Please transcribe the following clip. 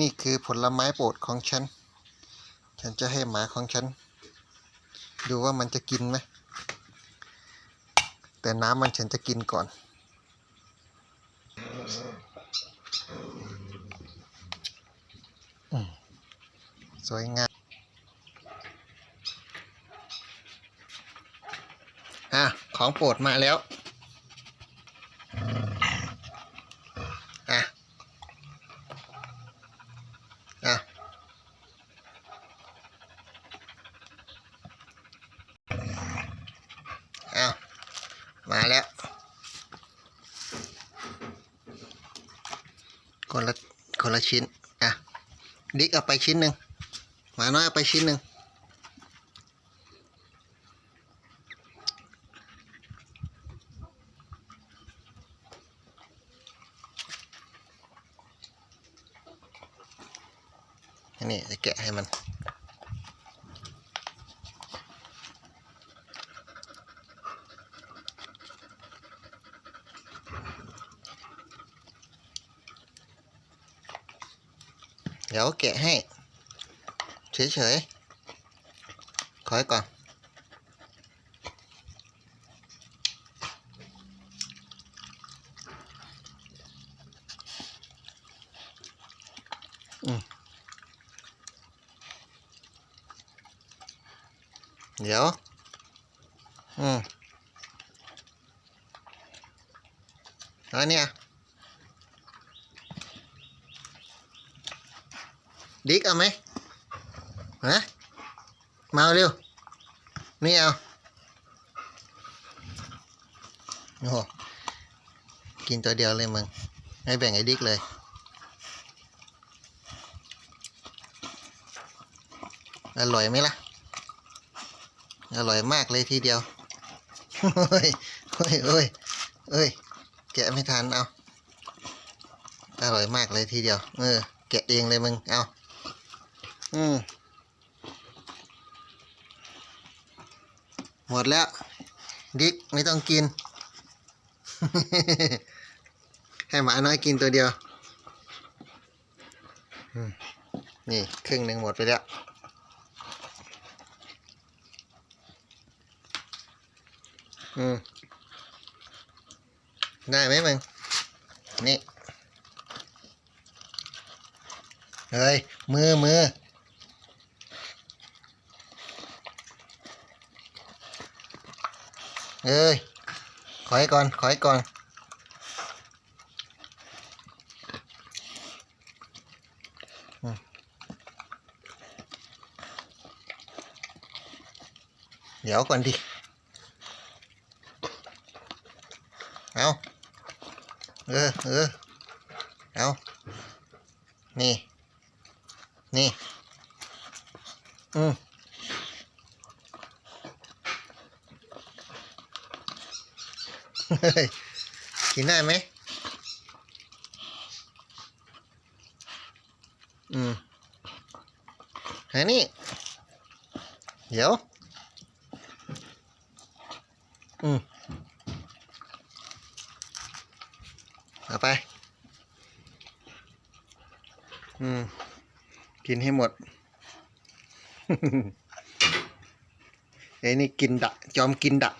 นี่คือผลไม้โปรดของฉัน ฉันจะให้หมาของฉัน ดูว่ามันจะกินไหม แต่น้ำมันฉันจะกินก่อน สวยงาม อะ ของโปรดมาแล้ว อะ อะ เอา มาแล้ว คนละคนละชิ้น อะ ดิกเอาไปชิ้นหนึ่งหมาน้อยเอาไปชิ้นหนึ่งนนี้จะแกะให้มัน เดี๋ยวแกะให้ เฉยๆขอให้ก่อนอืมเดี๋ยว อืมแล้วเนี่ย ดิกเอาไหมฮะมาเร็วนี่เอาโอ้โหกินตัวเดียวเลยมึงไม่แบ่งไอ้ดิกเลยอร่อยไหมล่ะ อร่อยมากเลยทีเดียวเฮ้ยเฮ้ยเฮ้ยเอ้ย แกะไม่ทันเอา อร่อยมากเลยทีเดียว เออ แกะเองเลยมึง เอา อืมหมดแล้ว ดิกไม่ต้องกิน ให้หมาน้อยกินตัวเดียวนี่ ครึ่งหนึ่งหมดไปแล้ว อืม ได้ไหมมึง นี่ เฮ้ย มือมือ เอ้ย ขอให้ก่อน ขอให้ก่อน เดี๋ยวก่อนดิ เอาเออ เออ เอานี่ นี่ อืม เฮ้ย กินได้ไหมอืมอันนี้ เดี๋ยว อืมเอาไป อืม กินให้หมดไอ้นี่กินดะ จอมกินดะ